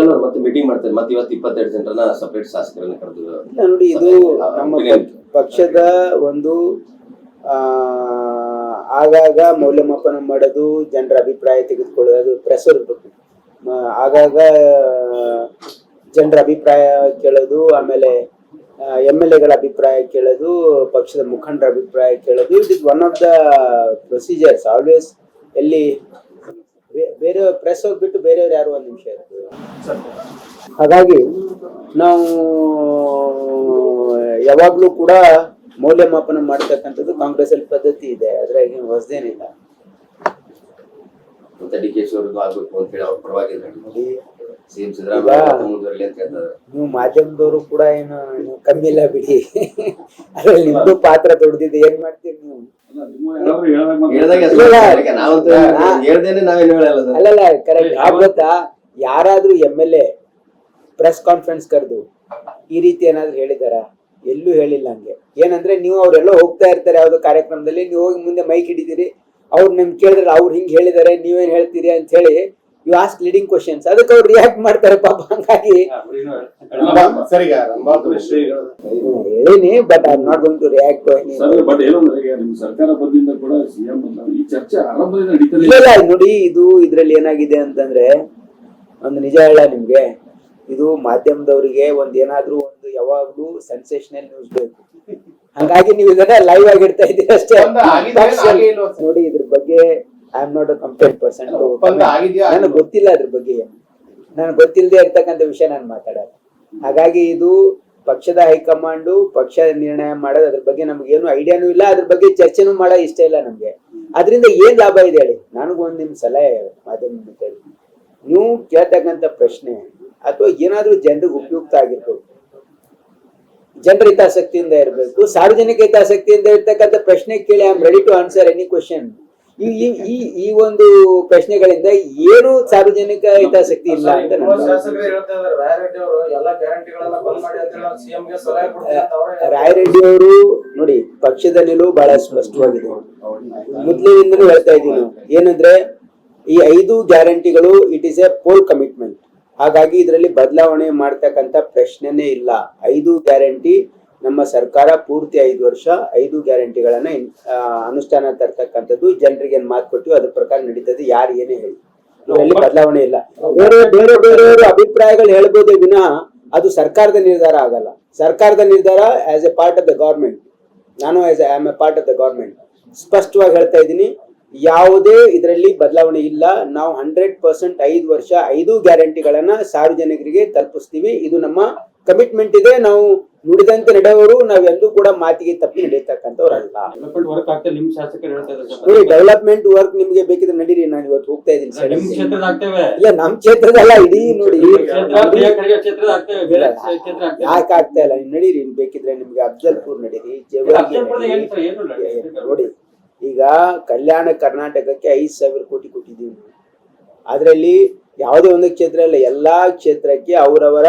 ಅವ್ರು ಮತ್ತೆ ಮೀಟಿಂಗ್ ಮಾಡ್ತಾರೆ. ಮತ್ತೆ ಇವತ್ತು ಇಪ್ಪತ್ತೆರಡು ಜನರನ್ನ ಸಪರೇಟ್ ಶಾಸಕರನ್ನ ಕರೆದು ನೋಡಿ ಇದು ನಮ್ಮ ಪಕ್ಷದ ಒಂದು ಆಗಾಗ ಮೌಲ್ಯಮಾಪನ ಮಾಡೋದು ಜನರ ಅಭಿಪ್ರಾಯ ತೆಗೆದುಕೊಳ್ಳೋದು ಪ್ರೆಸ್ ಪ್ರೆಸ್ ಆಗಾಗ ಜನರ ಅಭಿಪ್ರಾಯ ಕೇಳೋದು ಆಮೇಲೆ ಎಂ ಎಲ್ ಎಗಳ ಅಭಿಪ್ರಾಯ ಕೇಳೋದು ಪಕ್ಷದ ಮುಖಂಡರ ಅಭಿಪ್ರಾಯ ಕೇಳೋದು it is one of the procedures always ಎಲ್ಲಿ ಬೇರೆ ಪ್ರೆಸ್ ಹೋಗ್ಬಿಟ್ಟು ಬೇರೆಯವ್ರು ಯಾರು ಒಂದು ನಿಮಿಷ ಇರ್ತಾರೆ ಹಾಗಾಗಿ ನಾವು ಯಾವಾಗ್ಲೂ ಕೂಡ ಮೌಲ್ಯಮಾಪನ ಮಾಡ್ತಕ್ಕಂಥದ್ದು ಕಾಂಗ್ರೆಸ್ ಅಲ್ಲಿ ಪದ್ಧತಿ ಇದೆ. ಅದ್ರಾಗ ಹೊಸದೇನಿಲ್ಲ. ನೀವು ಮಾಧ್ಯಮದವರು ಕೂಡ ಏನು ನೀವು ಕಮ್ಮಿ ಇಲ್ಲ ಬಿಡಿ. ಅದ್ರಲ್ಲಿ ನಿಮ್ದು ಪಾತ್ರ ದೊಡ್ಡದಿದೆ. ಏನ್ ಮಾಡ್ತೀರಿ ನೀವು? ಹೇಳ್ದಾಗ ಇಲ್ಲ, ಇಲ್ಲ. ಅದಕ್ಕೆ ನಾವಂತೂ ನಾ- ಹೇಳ್ದೇನೆ ನಾವೇನು ಹೇಳಲ್ಲ ಅಲ್ಲಲ್ಲ ಕರೆಕ್ಟ್ ಗೊತ್ತಾ? ಯಾರಾದ್ರೂ M L A press conference ಕರೆದು ಈ ರೀತಿ ಏನಾದ್ರು ಹೇಳಿದಾರ? ಎಲ್ಲೂ ಹೇಳಿಲ್ಲ ಹಂಗೆ. ಏನಂದ್ರೆ ನೀವು ಅವರೆಲ್ಲ ಹೋಗ್ತಾ ಇರ್ತಾರೆ ಯಾವ್ದೋ ಕಾರ್ಯಕ್ರಮದಲ್ಲಿ ನೀವು ಹೋಗಿ ಮುಂದೆ ಮೈಕ್ ಹಿಡಿದಿರಿ. ಅವ್ರು ನಿಮ್ ಕೇಳಿದ್ರೆ ಅವ್ರು ಹಿಂಗ್ ಹೇಳಿದಾರೆ ನೀವೇನ್ ಹೇಳ್ತೀರಿ ಅಂತ ಹೇಳಿ ಯು ಆಸ್ಕ್ ಲೀಡಿಂಗ್ ಕ್ವಶನ್ಸ್ ಅದಕ್ಕೆ ಅವ್ರು ರಿಯಾಕ್ಟ್ ಮಾಡ್ತಾರೆ ಪಾಪ ಹಂಗಾಗಿ. ಸರಿಗ ಹೇಳಿನಿ but I not going to react sir but ಏನಂದ್ರೆ ಈಗ ನಿಮ್ ಸರ್ಕಾರ ಬಂದಿಂದ ಕೂಡ ಸಿಎಂ ಬಂದ ಈ ಚರ್ಚೆ ಆರಂಭದಿಂದ ನಡೀತದೆ ಇಲ್ಲ ನೋಡಿ ಇದು ಇದ್ರಲ್ಲಿ ಏನಾಗಿದೆ ಅಂತಂದ್ರೆ ಒಂದು ನಿಜ ಹೇಳ ನಿಮ್ಗೆ. ಇದು ಮಾಧ್ಯಮದವರಿಗೆ ಒಂದ್ ಏನಾದ್ರೂ ಒಂದು ಯಾವಾಗ್ಲೂ ಸೆನ್ಸೇಷನಲ್ ನ್ಯೂಸ್ ಬೇಕು. ಹಂಗಾಗಿ ನೀವು ಇದನ್ನ ಲೈವ್ ಆಗಿಡ್ತಾ ಇದ್ದೀರಿ ಅಷ್ಟೇ? ನೋಡಿ ಇದ್ರ ಬಗ್ಗೆ I am not a complaint person ನನಗೆ ಗೊತ್ತಿಲ್ಲ ಅದ್ರ ಬಗ್ಗೆ. ನನಗೆ ಗೊತ್ತಿಲ್ಲದೆ ಇರ್ತಕ್ಕಂಥ ವಿಷಯ ನಾನು ಮಾತಾಡಲ್ಲ ಹಾಗಾಗಿ ಇದು ಪಕ್ಷದ ಹೈಕಮಾಂಡು ಪಕ್ಷ ನಿರ್ಣಯ ಮಾಡೋದು ಅದ್ರ ಬಗ್ಗೆ ನಮ್ಗೇನು ಐಡಿಯಾನು ಇಲ್ಲ. ಅದ್ರ ಬಗ್ಗೆ ಚರ್ಚೆನೂ ಮಾಡೋ ಇಷ್ಟ ಇಲ್ಲ ನಮ್ಗೆ. ಅದರಿಂದ ಏನ್ ಲಾಭ ಇದೆ ಹೇಳಿ? ನನಗೂ ಒಂದ್ ನಿಮ್ ಸಲಹೆ ಮಾಧ್ಯಮ ಮಿತ್ರರಿಗೆ. ನೀವು ಕೇಳ್ತಕ್ಕಂಥ ಪ್ರಶ್ನೆ ಅಥವಾ ಏನಾದ್ರೂ ಜನರಿಗೆ ಉಪಯುಕ್ತ ಆಗಿರ್ಬೋದು. ಜನರ ಹಿತಾಸಕ್ತಿಯಿಂದ ಇರಬೇಕು ಸಾರ್ವಜನಿಕ ಹಿತಾಸಕ್ತಿಯಿಂದ ಇರ್ತಕ್ಕಂಥ ಪ್ರಶ್ನೆ ಕೇಳಿ I am ready to answer any question ಈ ಈ- ಈ ಒಂದು ಪ್ರಶ್ನೆಗಳಿಂದ ಏನು ಸಾರ್ವಜನಿಕ ಹಿತಾಸಕ್ತಿ ಇಲ್ಲ ಅಂತ ರಾಯರೆಡ್ಡಿ ಅವರು ನೋಡಿ ಪಕ್ಷದ ನಿಲುವು ಬಹಳ ಸ್ಪಷ್ಟವಾಗಿದೆ. ಮೊದಲಿನಿಂದಲೂ ಹೇಳ್ತಾ ಇದ್ದೀನಿ. ಏನಂದ್ರೆ ಈ ಐದು ಗ್ಯಾರಂಟಿಗಳು it is a poll commitment ಹಾಗಾಗಿ ಇದರಲ್ಲಿ ಬದಲಾವಣೆ ಮಾಡ್ತಕ್ಕಂಥ ಪ್ರಶ್ನೆನೇ ಇಲ್ಲ. ಐದು ಗ್ಯಾರಂಟಿ ನಮ್ಮ ಸರ್ಕಾರ ಪೂರ್ತಿ ಐದು ವರ್ಷ ಐದು ಗ್ಯಾರಂಟಿಗಳನ್ನ ಅನುಷ್ಠಾನ ತರ್ತಕ್ಕಂಥದ್ದು. ಜನರಿಗೆ ಮಾತು ಕೊಟ್ಟಿವಿ ಅದ್ರ ಪ್ರಕಾರ ನಡೀತದೆ. ಯಾರು ಏನೇ ಹೇಳಿ. ಇದರಲ್ಲಿ ಬದಲಾವಣೆ ಇಲ್ಲ. ಬೇರೆ ಬೇರೆ ಬೇರೆಯವರು ಅಭಿಪ್ರಾಯಗಳು ಹೇಳ್ಬೋದೇ ದಿನ ಅದು ಸರ್ಕಾರದ ನಿರ್ಧಾರ ಆಗಲ್ಲ. ಸರ್ಕಾರದ ನಿರ್ಧಾರ as a part of the government ನಾನು as am a part of the government ಸ್ಪಷ್ಟವಾಗಿ ಹೇಳ್ತಾ ಇದ್ದೀನಿ. ಯಾವುದೇ ಇದರಲ್ಲಿ ಬದಲಾವಣೆ ಇಲ್ಲ. ನಾವು ಹಂಡ್ರೆಡ್ ಪರ್ಸೆಂಟ್ ಐದು ವರ್ಷ ಐದು ಗ್ಯಾರಂಟಿಗಳನ್ನ ಸಾರ್ವಜನಿಕರಿಗೆ ತಲುಪಿಸ್ತೀವಿ. ಇದು ನಮ್ಮ ಕಮಿಟ್ಮೆಂಟ್ ಇದೆ. ನಾವು ನುಡಿದಂತೆ ನಡೆಯೋರು ನಾವೆಂದೂ ಕೂಡ ಮಾತಿಗೆ ತಪ್ಪಿ ನಡೆಯತಕ್ಕಂಥವ್ರಲ್ಲ. ನೋಡಿ ಡೆವಲಪ್ಮೆಂಟ್ ವರ್ಕ್ ನಿಮ್ಗೆ ಬೇಕಿದ್ರೆ ನಡೀರಿ ನಾನು ಇವತ್ತು ಹೋಗ್ತಾ ಇದ್ದೀನಿ ಇಲ್ಲ ನಮ್ ಕ್ಷೇತ್ರದಲ್ಲ ಇಡೀ ನೋಡಿ ಯಾಕೆ ಆಗ್ತಾ ಇಲ್ಲ? ನೀವು ನಡೀರಿ ಬೇಕಿದ್ರೆ ನಿಮ್ಗೆ ಅಫ್ಜಲ್ಪುರ್ ನಡೀರಿ ನೋಡಿ ಈಗ ಕಲ್ಯಾಣ ಕರ್ನಾಟಕಕ್ಕೆ ಐದು ಸಾವಿರ ಕೋಟಿ ಕೊಟ್ಟಿದ್ದೀವಿ ಅದರಲ್ಲಿ ಯಾವುದೇ ಒಂದು ಕ್ಷೇತ್ರ ಇಲ್ಲ ಎಲ್ಲಾ ಕ್ಷೇತ್ರಕ್ಕೆ ಅವರವರ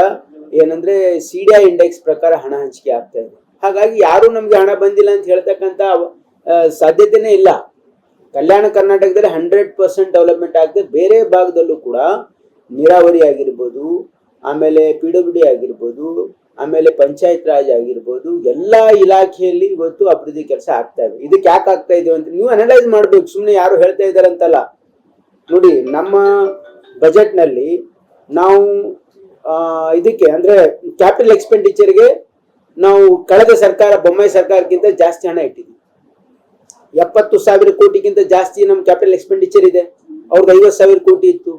ಏನಂದ್ರೆ ಸಿಡಿಐ ಇಂಡೆಕ್ಸ್ ಪ್ರಕಾರ ಹಣ ಹಂಚಿಕೆ ಆಗ್ತಾ ಇದೆ. ಹಾಗಾಗಿ ಯಾರು ನಮ್ಗೆ ಹಣ ಬಂದಿಲ್ಲ ಅಂತ ಹೇಳ್ತಕ್ಕಂತ ಸಾಧ್ಯತೆನೇ ಇಲ್ಲ. ಕಲ್ಯಾಣ ಕರ್ನಾಟಕದಲ್ಲಿ ಹಂಡ್ರೆಡ್ ಪರ್ಸೆಂಟ್ ಡೆವಲಪ್ಮೆಂಟ್ ಆಗ್ತದೆ ಬೇರೆ ಭಾಗದಲ್ಲೂ ಕೂಡ ನೀರಾವರಿ ಆಗಿರ್ಬೋದು, ಆಮೇಲೆ ಪಿ ಡಬ್ಲ್ಯೂ ಡಿ ಆಗಿರ್ಬೋದು, ಆಮೇಲೆ ಪಂಚಾಯತ್ ರಾಜ್ ಆಗಿರ್ಬೋದು, ಎಲ್ಲ ಇಲಾಖೆಯಲ್ಲಿ ಇವತ್ತು ಅಭಿವೃದ್ಧಿ ಕೆಲಸ ಆಗ್ತಾ ಇದೆ. ಇದಕ್ಕೆ ಯಾಕೆ ಆಗ್ತಾ ಇದೆ ಅಂತ ನೀವು ಅನಲೈಸ್ ಮಾಡ್ಬೇಕು. ಸುಮ್ಮನೆ ಯಾರು ಹೇಳ್ತಾ ಇದ್ದಾರೆ ಅಂತಲ್ಲ ನೋಡಿ, ನಮ್ಮ ಬಜೆಟ್ನಲ್ಲಿ ನಾವು ಇದಕ್ಕೆ ಅಂದ್ರೆ ಕ್ಯಾಪಿಟಲ್ ಎಕ್ಸ್ಪೆಂಡಿಚರ್ಗೆ ನಾವು ಕಳೆದ ಸರ್ಕಾರ, ಬೊಮ್ಮಾಯಿ ಸರ್ಕಾರಕ್ಕಿಂತ ಜಾಸ್ತಿ ಹಣ ಇಟ್ಟಿದ್ವಿ. ಎಪ್ಪತ್ತು ಸಾವಿರ ಕೋಟಿಗಿಂತ ಜಾಸ್ತಿ ನಮ್ಮ ಕ್ಯಾಪಿಟಲ್ ಎಕ್ಸ್ಪೆಂಡಿಚರ್ ಇದೆ. ಅವ್ರದ್ದು ಐವತ್ತು ಸಾವಿರ ಕೋಟಿ ಇತ್ತು.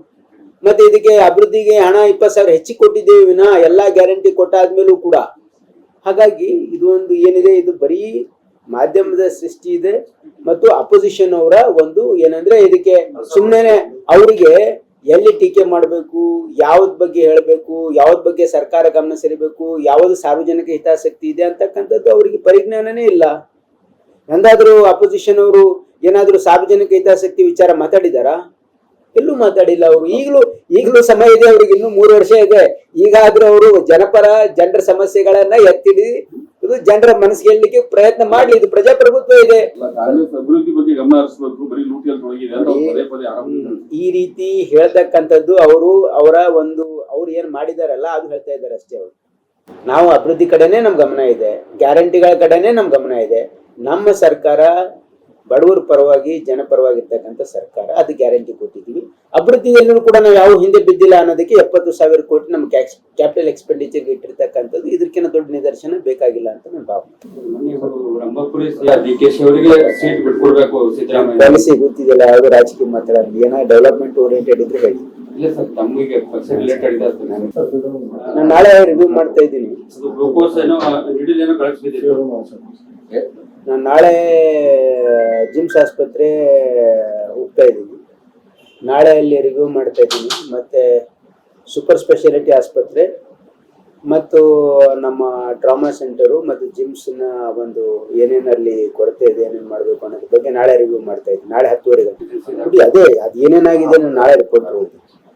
ಮತ್ತೆ ಇದಕ್ಕೆ ಅಭಿವೃದ್ಧಿಗೆ ಹಣ ಇಪ್ಪತ್ತು ಸಾವಿರ ಹೆಚ್ಚಿಗೆ ಕೊಟ್ಟಿದ್ದೇವೆ ವಿನ ಎಲ್ಲ ಗ್ಯಾರಂಟಿ ಕೊಟ್ಟಾದ್ಮೇಲೂ ಕೂಡ. ಹಾಗಾಗಿ ಇದು ಒಂದು ಏನಿದೆ, ಇದು ಬರೀ ಮಾಧ್ಯಮದ ಸೃಷ್ಟಿ ಇದೆ. ಮತ್ತು ಅಪೋಸಿಷನ್ ಅವರ ಒಂದು ಏನಂದ್ರೆ ಇದಕ್ಕೆ ಸುಮ್ಮನೆ ಅವರಿಗೆ ಎಲ್ಲಿ ಟೀಕೆ ಮಾಡಬೇಕು, ಯಾವ್ದ್ ಬಗ್ಗೆ ಹೇಳಬೇಕು, ಯಾವ್ದ್ ಬಗ್ಗೆ ಸರ್ಕಾರ ಗಮನ ಸೆರಿಬೇಕು, ಯಾವ್ದು ಸಾರ್ವಜನಿಕ ಹಿತಾಸಕ್ತಿ ಇದೆ ಅಂತಕ್ಕಂಥದ್ದು ಅವರಿಗೆ ಪರಿಜ್ಞಾನನೇ ಇಲ್ಲ. ಎಂದಾದರೂ ಅಪೋಸಿಷನ್ ಅವರು ಏನಾದರೂ ಸಾರ್ವಜನಿಕ ಹಿತಾಸಕ್ತಿ ವಿಚಾರ ಮಾತಾಡಿದಾರಾ? ಎಲ್ಲೂ ಮಾತಾಡಿಲ್ಲ ಅವರು. ಈಗಲೂ ಈಗಲೂ ಸಮಯ ಇದೆ ಅವ್ರಿಗೆ ಇನ್ನೂ ಮೂರು ವರ್ಷ ಇದೆ. ಈಗಾದ್ರೂ ಅವರು ಜನಪರ, ಜನರ ಸಮಸ್ಯೆಗಳನ್ನ ಎತ್ತಿಡಿ ಇದು ಜನರ ಮನಸ್ಸಿಗೆ ಹೇಳಲಿಕ್ಕೆ ಪ್ರಯತ್ನ ಮಾಡ್ಲಿ ಇದು ಪ್ರಜಾಪ್ರಭುತ್ವ ಇದೆ. ಅಭಿವೃದ್ಧಿ ಬಗ್ಗೆ ಗಮನ ಹರಿಸಬೇಕು ಬರೀ ಲೂಟಿಯಲ್ಲಿ ತೊಡಗಿದೆ. ಈ ರೀತಿ ಹೇಳ್ತಕ್ಕಂಥದ್ದು ಅವರು ಅವರ ಒಂದು ಅವ್ರು ಏನ್ ಮಾಡಿದಾರಲ್ಲ ಅದು ಹೇಳ್ತಾ ಇದ್ದಾರೆ ಅಷ್ಟೇ ಅವರು. ನಾವು ಅಭಿವೃದ್ಧಿ ಕಡೆನೆ ನಮ್ ಗಮನ ಇದೆ ಗ್ಯಾರಂಟಿಗಳ ಕಡೆನೆ ನಮ್ ಗಮನ ಇದೆ. ನಮ್ಮ ಸರ್ಕಾರ ಬಡವರ ಪರವಾಗಿ ಜನಪರವಾಗಿರ್ತಕ್ಕಂಥ ಸರ್ಕಾರ ಅದು ಗ್ಯಾರಂಟಿ ಕೊಟ್ಟಿದ್ದೀವಿ. ಅಭಿವೃದ್ಧಿಯಲ್ಲೂ ಕೂಡ ನಾವು ಯಾವ ಹಿಂದೆ ಬಿದ್ದಿಲ್ಲ ಅನ್ನೋದಕ್ಕೆ ಎಪ್ಪತ್ತು ಸಾವಿರ ಕೋಟಿ ನಮ್ಮ ಕ್ಯಾಪಿಟಲ್ ಎಕ್ಸ್ಪೆಂಡಿಚರ್ ಇಟ್ಟಿರ್ತಕ್ಕಂಥದ್ದು ಇದಕ್ಕಿಂತ ದೊಡ್ಡ ನಿದರ್ಶನ ಬೇಕಾಗಿಲ್ಲ ಅಂತ ನನ್ನ ಭಾವನೆ. ಪಾಲಿಸಿ ಗೊತ್ತಿದೆಯಲ್ಲ ಯಾವುದು ರಾಜಕೀಯ ಮಾತಾಡಲಿ ಏನೋ ಡೆವಲಪ್ಮೆಂಟ್ ಓರಿಯೆಂಟೆಡ್ ಇದ್ರೆ ಹೇಳಿ. ಇಲ್ಲ ಸರ್ ತಮ್ಮಿಗೆ ಪಕ್ಷ ರಿಲೇಟೆಡ್ ಇದೆ ಅಂತ ನಾನು. ನಾನು ನಾಳೆ ರಿವ್ಯೂ ಮಾಡ್ತಾ ಇದ್ದೀನಿ. ಅದು ಗ್ಲೂಕೋಸ್ ಏನೋ ಏನೋ ನಾನು ನಾಳೆ ಜಿಮ್ಸ್ ಆಸ್ಪತ್ರೆ ಹೋಗ್ತಾ ಇದ್ದೀನಿ. ನಾಳೆ ಅಲ್ಲಿ ರಿವ್ಯೂ ಮಾಡ್ತಾ ಇದ್ದೀನಿ. ಮತ್ತೆ ಸೂಪರ್ ಸ್ಪೆಷಾಲಿಟಿ ಆಸ್ಪತ್ರೆ ಮತ್ತು ನಮ್ಮ ಡ್ರಾಮಾ ಸೆಂಟರು ಮತ್ತು ಜಿಮ್ಸ್ನ ಒಂದು ಏನೇನಲ್ಲಿ ಕೊರತೆ ಇದೆ ಏನೇನು ಮಾಡಬೇಕು ಅನ್ನೋದ್ರ ಬಗ್ಗೆ ನಾಳೆ ರಿವ್ಯೂ ಮಾಡ್ತಾ ಇದ್ದೀನಿ. ನಾಳೆ ಹತ್ತುವರೆಗೆ. ಅದೇ ಅದು ಏನೇನಾಗಿದೆ ನಾನು ನಾಳೆ ರಿಪೋರ್ಟ್ ಹೋಗ್ತೀನಿ